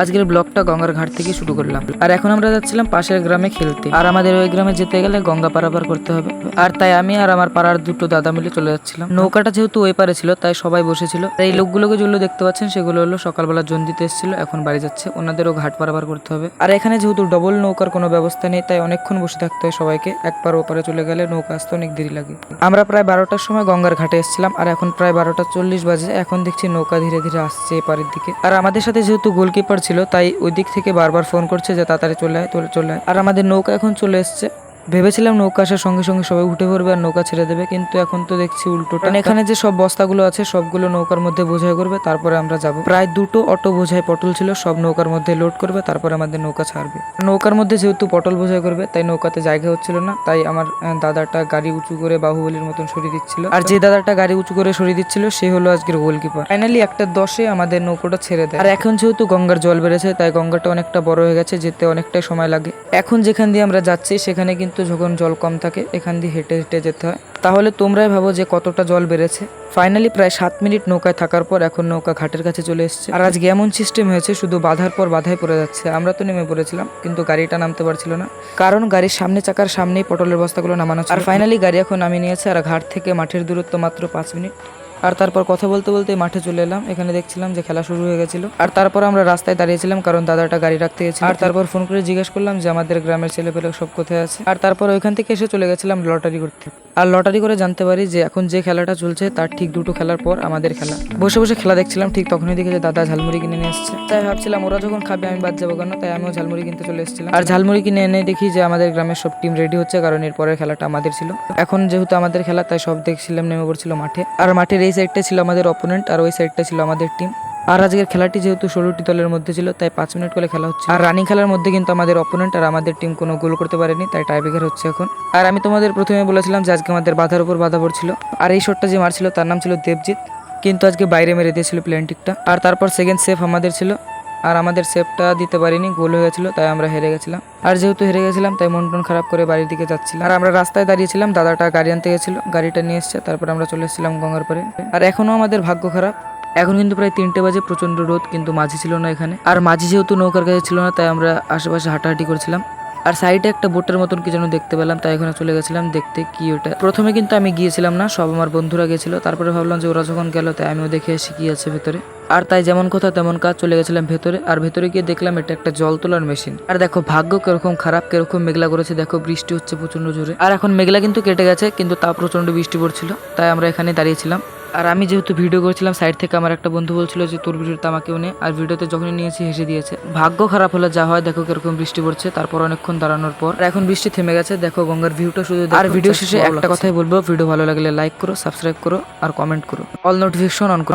আজকের ব্লগটা গঙ্গার ঘাট থেকে শুরু করলাম। আর এখন আমরা যাচ্ছিলাম পাশের গ্রামে খেলতে। আর আমাদের ওই গ্রামে যেতে গেলে গঙ্গা পারাপার করতে হবে। আর তাই আমি আর আমার পাড়ার দুটো দাদা মিলে চলে যাচ্ছিলাম। নৌকাটা যেহেতু ওই পারে ছিল, তাই সবাই বসেছিল। এই লোকগুলোকে যেগুলো দেখতে পাচ্ছেন, সেগুলো হলো সকালবেলা জন দিতে এসেছিল, এখন বাড়ি যাচ্ছে। ওনাদেরও ঘাট পারাপার করতে হবে। আর এখানে যেহেতু ডবল নৌকার কোনো ব্যবস্থা নেই, তাই অনেকক্ষণ বসে থাকতে হয় সবাইকে। একবার ওপারে চলে গেলে নৌকা আসতে অনেক দেরি লাগে। আমরা প্রায় বারোটার সময় গঙ্গার ঘাটে এসেছিলাম। আর এখন প্রায় বারোটা চল্লিশ বাজে। এখন দেখছি নৌকা ধীরে ধীরে আসছে এপারের দিকে। আর আমাদের সাথে যেহেতু গোলকিপার ছিল, তাই ওই দিক থেকে বারবার ফোন করছে যে তাড়াতাড়ি চলে আয় চলে আয়। আর আমাদের নৌকা এখন চলে এসছে। ভেবেছিলাম নৌকা আসার সঙ্গে সঙ্গে সবাই উঠে পড়বে আর নৌকা ছেড়ে দেবে, কিন্তু এখন তো দেখছি উল্টোটা। মানে এখানে যে সব বস্তাগুলো আছে, সবগুলো নৌকার মধ্যে বোঝাই করবে, তারপরে আমরা যাব। প্রায় দুটো অটো বোঝাই পটল ছিল, সব নৌকার মধ্যে লোড করবে, তারপরে আমাদের নৌকা ছাড়বে। নৌকার মধ্যে যেহেতু পটল বোঝাই করবে, তাই নৌকাতে জায়গা হচ্ছিল না, তাই আমার দাদাটা গাড়ি উঁচু করে বাহুবলীর মতন সরিয়ে দিচ্ছিল। আর যে দাদাটা গাড়ি উঁচু করে সরিয়ে দিচ্ছিল, সে হলো আজকের গোলকিপার। ফাইনালি একটা দশে আমাদের নৌকোটা ছেড়ে দেয়। আর এখন যেহেতু গঙ্গার জল বেড়েছে, তাই গঙ্গাটা অনেকটা বড় হয়ে গেছে, যেতে অনেকটাই সময় লাগে। এখন যেখান দিয়ে আমরা যাচ্ছি, সেখানে কিন্তু যখন জল কম থাকে, এখান দিয়ে হেঁটে হেঁটে যেতে হয়। তাহলে তোমরাই ভাবো যে কতটা জল বেড়েছে। ফাইনালি প্রায় সাত মিনিট নৌকায় থাকার পর এখন নৌকা ঘাটের কাছে চলে এসেছে। আর আজকে এমন সিস্টেম হয়েছে, শুধু বাধার পর বাধায় পড়ে যাচ্ছে। আমরা তো নেমে পড়েছিলাম, কিন্তু গাড়িটা নামতে পারছিল না। কারণ গাড়ির সামনে চাকার সামনেই পটলের বস্তাগুলো নামানো। আর ফাইনালি গাড়ি এখন নামিয়ে নিয়েছে, আর ঘাট থেকে মাঠের দূরত্ব মাত্র পাঁচ মিনিট। আর তারপর কথা বলতে বলতে মাঠে চলে এলাম। এখানে দেখছিলাম যে খেলা শুরু হয়ে গেছিল। আর তারপর আমরা রাস্তায় দাঁড়িয়েছিলাম, কারণ দাদাটা গাড়ি রাখতে গেছিল। আর তারপর ফোন করে জিজ্ঞেস করলাম যে, আমাদের গ্রামের ছেলেপেলে সব কোথায় আছে? আর তারপর ওইখান থেকে এসে চলে গেছিলাম লটারি করতে। আর লটারি করে জানতে পারি যে, এখন যে খেলাটা চলছে, তার ঠিক দুটো খেলার পর আমাদের খেলা। বসে বসে খেলা দেখছিলাম, ঠিক তখনই দেখে যে, দাদা ঝালমুড়ি কিনে নিয়ে এসছে তাই ভাবছিলাম, ওরা যখন খাবে, আমি বাদ যাব কেন? তাই আমিও ঝালমুড়ি কিনতে চলে এসেছিলাম। আর ঝালমুড়ি কিনে এনে দেখি যে, আমাদের গ্রামের সব টিম রেডি হচ্ছে, কারণ এর পরের খেলাটা আমাদের ছিল। এখন যেহেতু আমাদের খেলা, তাই সব দেখছিলাম, নেমে পড়ছিল মাঠে। আর মাঠের এই সাইডটা ছিল আমাদের অপোনেন্ট আর ওই সাইডটা ছিল আমাদের টিম আর আজকের খেলাটি যেহেতু ষোলোটি দলের মধ্যে ছিল, তাই পাঁচ মিনিট করে খেলা হচ্ছে। আর রানিং খেলার মধ্যে কিন্তু আমাদের অপোনেন্ট আর আমাদের টিম কোনো গোল করতে পারেনি, তাই টাইব্রেকার হচ্ছে এখন। আর আমি তোমাদের প্রথমে বলেছিলাম যে আজকে আমাদের বাধার উপর বাধা পড়ছিল। আর এই শটটা যে মারছিল তার নাম ছিল দেবজিৎ। কিন্তু আজকে বাইরে মেরে দিয়েছিল প্লেনটিকটা আর তারপর সেকেন্ড সেফ আমাদের ছিল। আর আমাদের সেফটা দিতে পারিনি, গোল হয়ে গেছিল, তাই আমরা হেরে গেছিলাম। আর যেহেতু হেরে গেছিলাম, তাই মন টন খারাপ করে বাড়ির দিকে যাচ্ছিলাম। আর আমরা রাস্তায় দাঁড়িয়েছিলাম, দাদাটা গাড়ি আনতে গেছিল, গাড়িটা নিয়ে এসছে, তারপর আমরা চলে এসেছিলাম গঙ্গার পরে। আর এখনও আমাদের ভাগ্য খারাপ। এখন কিন্তু প্রায় তিনটে বাজে প্রচণ্ড রোদ, কিন্তু মাঝি ছিল না এখানে। আর মাঝি যেহেতু নৌকার কাছে ছিল না, তাই আমরা আশেপাশে হাঁটাহাঁটি করছিলাম। আর সাইডে একটা বোটের মতন কি যেন দেখতে পেলাম, তাই এখানে চলে গেছিলাম দেখতে কি ওটা। প্রথমে কিন্তু আমি গিয়েছিলাম না, সব আমার বন্ধুরা গেছিল, তারপরে ভাবলাম যে ওরা যখন গেল, তাই আমিও দেখে আসি কি আছে ভেতরে। আর তাই যেমন কথা তেমন কাজ চলে গেছিলাম ভেতরে আর ভেতরে গিয়ে দেখলাম এটা একটা জল তোলার মেশিন। আর দেখো ভাগ্য কীরকম খারাপ কীরকম মেঘলা করেছে। দেখো বৃষ্টি হচ্ছে প্রচণ্ড জোরে। আর এখন মেঘলা কিন্তু কেটে গেছে কিন্তু তা প্রচণ্ড বৃষ্টি পড়ছিল। তাই আমরা এখানে দাঁড়িয়েছিলাম। আর আমি যেহেতু ভিডিও করছিলাম সাইড থেকে আমার একটা বন্ধু বলছিল যে তোর ভিডিওটা আমাকেও নে। আর ভিডিওতে যখনই নিয়েছি হেসে দিয়েছে। ভাগ্য খারাপ হলে যা হয় দেখো কীরকম বৃষ্টি পড়ছে। তারপর অনেকক্ষণ দাঁড়ানোর পর এখন বৃষ্টি থেমে গেছে। দেখো গঙ্গার ভিউটা শুধু আর ভিডিও শেষে একটা কথাই বলব ভিডিও ভালো লাগলে লাইক করো সাবস্ক্রাইব করো আর কমেন্ট করো। অল নোটিফিকেশন অন করো।